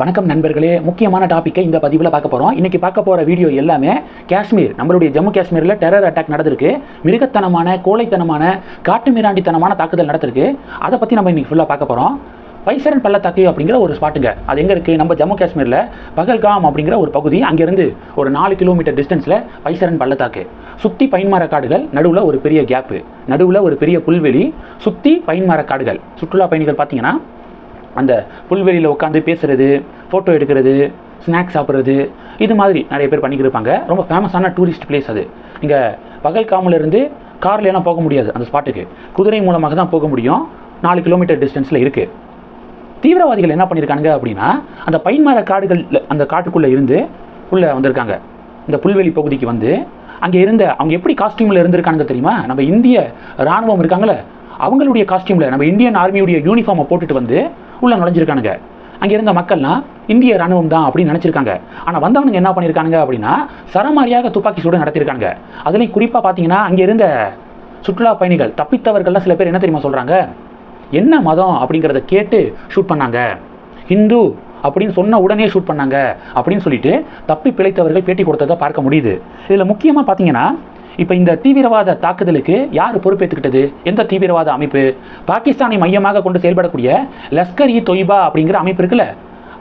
வணக்கம் நண்பர்களே. முக்கியமான டாப்பிக்கை இந்த பதிவில் பார்க்க போகிறோம் இன்னைக்கு பார்க்க போகிற வீடியோ எல்லாமே காஷ்மீர் நம்மளுடைய ஜம்மு காஷ்மீரில் டெரர் அட்டாக் நடந்திருக்கு. மிருகத்தனமான கோழைத்தனமான காட்டு மிராண்டித்தனமான தாக்குதல் நடந்திருக்கு. அதை பற்றி நம்ம இன்னைக்கு ஃபுல்லாக பார்க்க போகிறோம் பைசரன் பள்ளத்தாக்கு அப்படிங்கிற ஒரு ஸ்பாட்டுங்க அது எங்கே இருக்குது நம்ம ஜம்மு காஷ்மீரில் பகல்காம் அப்படிங்கிற ஒரு பகுதி. அங்கேருந்து ஒரு நாலு கிலோமீட்டர் டிஸ்டன்ஸில் பைசரன் பள்ளத்தாக்கு. சுற்றி பைன்மர மரக்காடுகள் நடுவில் ஒரு பெரிய கேப்பு நடுவில் ஒரு பெரிய புல்வெளி. சுற்றி பைன்மர காடுகள். சுற்றுலா பயணிகள் பார்த்தீங்கன்னா அந்த புல்வெளியில் உட்காந்து பேசுகிறது ஃபோட்டோ எடுக்கிறது ஸ்நாக்ஸ் சாப்பிட்றது இது மாதிரி நிறைய பேர் பண்ணிக்கிருப்பாங்க. ரொம்ப ஃபேமஸான டூரிஸ்ட் பிளேஸ் அது. இங்கே பகல்காமில் இருந்து கார்ல எல்லாம் போக முடியாது அந்த ஸ்பாட்டுக்கு குதிரை மூலமாக தான் போக முடியும். நாலு கிலோமீட்டர் டிஸ்டன்ஸில் இருக்குது தீவிரவாதிகள் என்ன பண்ணியிருக்காங்க அப்படின்னா அந்த பைன் மர காடுகள் அந்த காட்டுக்குள்ளே இருந்து உள்ளே வந்திருக்காங்க. இந்த புல்வெளி பகுதிக்கு வந்து அங்கே இருந்த அவங்க எப்படி காஸ்டியூமில் இருந்திருக்காங்க தெரியுமா? நம்ம இந்திய ராணுவம் இருக்காங்களே அவங்களுடைய காஸ்டியூமில் நம்ம இந்தியன் ஆர்மியுடைய யூனிஃபார்மை போட்டுட்டு வந்து உள்ளே நுழைஞ்சிருக்கானுங்க. அங்கே இருந்த மக்கள்லாம் இந்திய ராணுவம் தான் அப்படின்னு நினச்சிருக்காங்க. ஆனால் வந்தவனுங்க என்ன பண்ணியிருக்கானுங்க அப்படின்னா சரமாரியாக துப்பாக்கி சூடு நடத்தியிருக்காங்க அதுலேயும் குறிப்பாக பார்த்தீங்கன்னா அங்கே இருந்த சுற்றுலா பயணிகள் தப்பித்தவர்கள்லாம் சில பேர் என்ன தெரியுமா சொல்கிறாங்க என்ன மதம் அப்படிங்கிறத கேட்டு ஷூட் பண்ணாங்க. ஹிந்து அப்படின்னு சொன்ன உடனே ஷூட் பண்ணாங்க அப்படின்னு சொல்லிட்டு தப்பி பிழைத்தவர்கள் பேட்டி கொடுத்ததை பார்க்க முடியுது. இதில் முக்கியமாக பார்த்தீங்கன்னா இப்போ இந்த தீவிரவாத தாக்குதலுக்கு யார் பொறுப்பேற்றுக்கிட்டது எந்த தீவிரவாத அமைப்பு? பாகிஸ்தானை மையமாக கொண்டு செயல்படக்கூடிய லஷ்கர் இ தொய்பா அப்படிங்கிற அமைப்பு இருக்குல்ல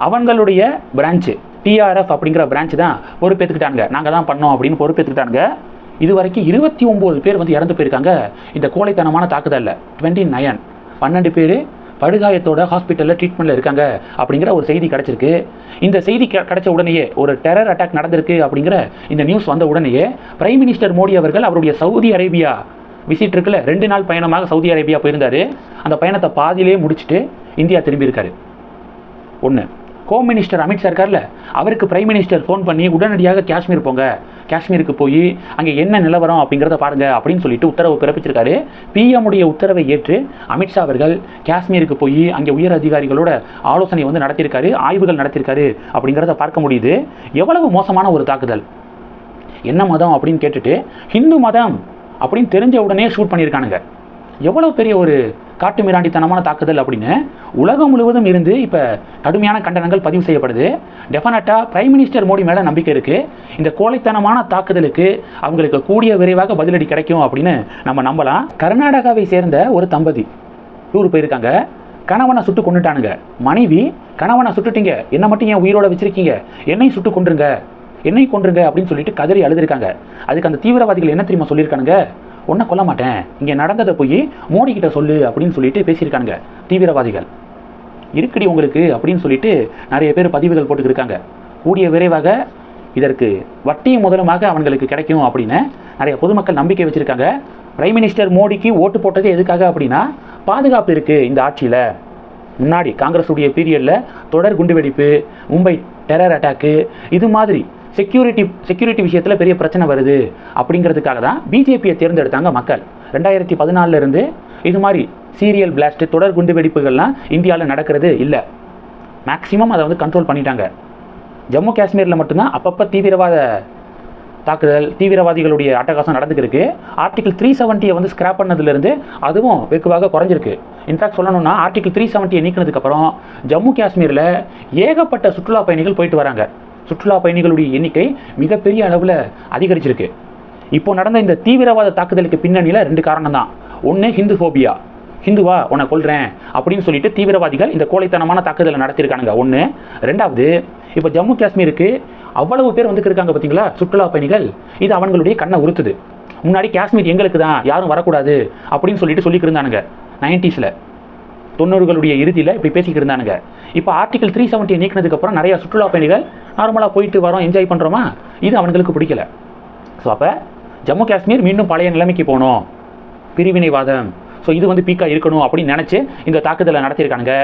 அவங்களுடைய பிரான்ச்சு டிஆர்எஃப் அப்படிங்கிற பிரான்ச் தான் பொறுப்பேற்றுக்கிட்டாங்க நாங்கள் தான் பண்ணோம் அப்படின்னு பொறுப்பேற்றுக்கிட்டாங்க இது வரைக்கும் இருபத்தி ஒம்பது பேர் வந்து இறந்து போயிருக்காங்க. இந்த கோழைத்தனமான தாக்குதலில். டுவெண்ட்டி நயன் பன்னெண்டு பேர் படுகாயத்தோட ஹாஸ்பிட்டலில் ட்ரீட்மெண்ட்டில் இருக்காங்க அப்படிங்கிற ஒரு செய்தி கிடச்சிருக்கு. இந்த செய்தி கெ- கிடைச்ச உடனேயே ஒரு டெரர் அட்டாக் நடந்திருக்கு அப்படிங்கிற இந்த நியூஸ் வந்த உடனேயே பிரைம் மினிஸ்டர் மோடி அவர்கள் அவருடைய சவுதி அரேபியா விசிட் இருக்குல்ல ரெண்டு நாள் பயணமாக சவுதி அரேபியா போயிருந்தார். அந்த பயணத்தை பாதியிலே முடிச்சுட்டு இந்தியா திரும்பியிருக்காரு ஒன்று ஹோம் மினிஸ்டர் அமித்ஷா இருக்கார்ல அவருக்கு பிரைம் மினிஸ்டர் ஃபோன் பண்ணி உடனடியாக காஷ்மீர் போங்க. காஷ்மீருக்கு போய் அங்கே என்ன நிலவரம் அப்படிங்கிறத பாருங்க அப்படின்னு சொல்லிட்டு உத்தரவு பிறப்பிச்சிருக்காரு. பிஎம்முடைய உத்தரவை ஏற்று அமித்ஷா அவர்கள் காஷ்மீருக்கு போய் அங்கே உயர் அதிகாரிகளோட ஆலோசனை வந்து நடத்தியிருக்காரு ஆய்வுகள் நடத்தியிருக்காரு அப்படிங்கிறத பார்க்க முடியுது. எவ்வளவு மோசமான ஒரு தாக்குதல். என்ன மதம் அப்படின்னு கேட்டுட்டு ஹிந்து மதம் அப்படின்னு தெரிஞ்ச உடனே ஷூட் பண்ணியிருக்கானுங்க. எவ்வளோ பெரிய ஒரு காட்டு மிராண்டித்தனமான தாக்குதல் அப்படின்னு உலகம் முழுவதும் இருந்து இப்போ கடுமையான கண்டனங்கள் பதிவு செய்யப்படுது. டெஃபினட்டாக பிரைம் மினிஸ்டர் மோடி மேலே நம்பிக்கை இருக்குது இந்த கோழைத்தனமான தாக்குதலுக்கு அவங்களுக்கு கூடிய விரைவாக பதிலடி கிடைக்கும் அப்படின்னு நம்ம நம்பலாம். கர்நாடகாவை சேர்ந்த ஒரு தம்பதி டூர் போயிருக்காங்க. கணவனை சுட்டு கொண்டுட்டானுங்க மனைவி கணவனை சுட்டுட்டீங்க. என்ன மட்டும் ஏன் உயிரோட வச்சிருக்கீங்க? என்னையும் சுட்டு கொன்றுங்க. என்னையும் கொண்டுருங்க அப்படின்னு சொல்லிட்டு கதறி அழுதுருக்காங்க. அதுக்கு அந்த தீவிரவாதிகள் என்ன தெரியுமா சொல்லியிருக்கானுங்க? உன்னை கொல்ல மாட்டேன். இங்கே நடந்ததை போய் மோடி கிட்ட சொல்லு அப்படின்னு சொல்லிட்டு பேசியிருக்கானுங்க தீவிரவாதிகள். இருக்குடி உங்களுக்கு அப்படின்னு சொல்லிட்டு நிறைய பேர் பதிவுகள் போட்டுக்கிருக்காங்க கூடிய விரைவாக இதற்கு வட்டியும் முதலுமாக அவங்களுக்கு கிடைக்கும் அப்படின்னு நிறைய பொதுமக்கள் நம்பிக்கை வச்சுருக்காங்க. பிரைம் மினிஸ்டர் மோடிக்கு ஓட்டு போட்டது எதுக்காக அப்படின்னா பாதுகாப்பு இருக்குது இந்த ஆட்சியில். முன்னாடி காங்கிரஸுடைய பீரியடில் தொடர் குண்டுவெடிப்பு மும்பை டெரர் அட்டாக்கு இது மாதிரி செக்யூரிட்டி செக்யூரிட்டி விஷயத்தில் பெரிய பிரச்சனை வருது அப்படிங்கிறதுக்காக தான் பிஜேபியை தேர்ந்தெடுத்தாங்க மக்கள். ரெண்டாயிரத்தி பதினாலில் இருந்து இது மாதிரி சீரியல் பிளாஸ்ட்டு தொடர் குண்டு வெடிப்புகள்லாம் இந்தியாவில் நடக்கிறது இல்லை. மேக்ஸிமம் அதை வந்து கண்ட்ரோல் பண்ணிட்டாங்க. ஜம்மு காஷ்மீரில் மட்டும்தான் அப்பப்போ தீவிரவாத தாக்குதல் தீவிரவாதிகளுடைய அட்டகாசம் நடந்துக்கிருக்கு. ஆர்டிகல் த்ரீ செவன்ட்டியை வந்து ஸ்கிராப் பண்ணதுலேருந்து அதுவும் வெகுவாக குறைஞ்சிருக்கு. இன்ஃபேக்ட் சொல்லணும்னா ஆர்டிகல் த்ரீ செவன்ட்டியை நீக்கினதுக்கப்புறம் ஜம்மு காஷ்மீரில் ஏகப்பட்ட சுற்றுலா பயணிகள் போயிட்டு வராங்க. சுற்றுலா பயணிகளுடைய எண்ணிக்கை மிகப்பெரிய அளவில் அதிகரிச்சிருக்கு. இப்போ நடந்த இந்த தீவிரவாத தாக்குதலுக்கு பின்னணியில் ரெண்டு காரணம் தான் ஒன்று ஹிந்து ஹோபியா ஹிந்துவா உன்னை கொல்றேன் அப்படின்னு சொல்லிட்டு தீவிரவாதிகள் இந்த கோழைத்தனமான தாக்குதலை நடத்தியிருக்கானுங்க. ஒன்று ரெண்டாவது இப்போ ஜம்மு காஷ்மீருக்கு அவ்வளவு பேர் வந்து இருக்காங்க பார்த்தீங்களா சுற்றுலா பயணிகள். இது அவங்களுடைய கண்ணை உறுத்துது. முன்னாடி காஷ்மீர் எங்களுக்கு தான் யாரும் வரக்கூடாது அப்படின்னு சொல்லிட்டு சொல்லிக்கிட்டு இருந்தானுங்க. நைன்டிஸில். தொண்ணூறுகளுடைய இறுதியில் இப்படி பேசிக்கிட்டு இருந்தானுங்க. இப்போ ஆர்டிகல் த்ரீ செவன்ட்டி நீக்கினதுக்கப்புறம் நிறையா சுற்றுலா பயணிகள் நார்மலாக போயிட்டு வரோம் என்ஜாய் பண்ணுறோமா இது அவங்களுக்கு பிடிக்கல. ஸோ அப்போ ஜம்மு காஷ்மீர் மீண்டும் பழைய நிலைமைக்கு போகணும் பிரிவினைவாதம். ஸோ இது வந்து பீக்காக இருக்கணும் அப்படின்னு நினச்சி இந்த தாக்குதலை நடத்தியிருக்கானுங்க.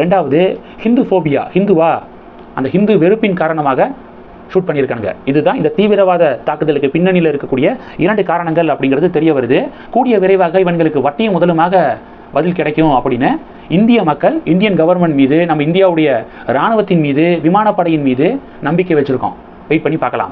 ரெண்டாவது ஹிந்து ஃபோபியா ஹிந்துவா? அந்த ஹிந்து வெறுப்பின் காரணமாக ஷூட் பண்ணியிருக்கானுங்க. இதுதான் இந்த தீவிரவாத தாக்குதலுக்கு பின்னணியில் இருக்கக்கூடிய இரண்டு காரணங்கள் அப்படிங்கிறது தெரிய வருது. கூடிய விரைவாக இவங்களுக்கு வட்டியும் முதலுமாக பதில் கிடைக்கும் அப்படின்னு இந்திய மக்கள் இந்தியன் கவர்மெண்ட் மீது நம்ம இந்தியாவுடைய இராணுவத்தின் மீது விமானப்படையின் மீது நம்பிக்கை வச்சுருக்கோம். வெயிட் பண்ணி பார்க்கலாம்.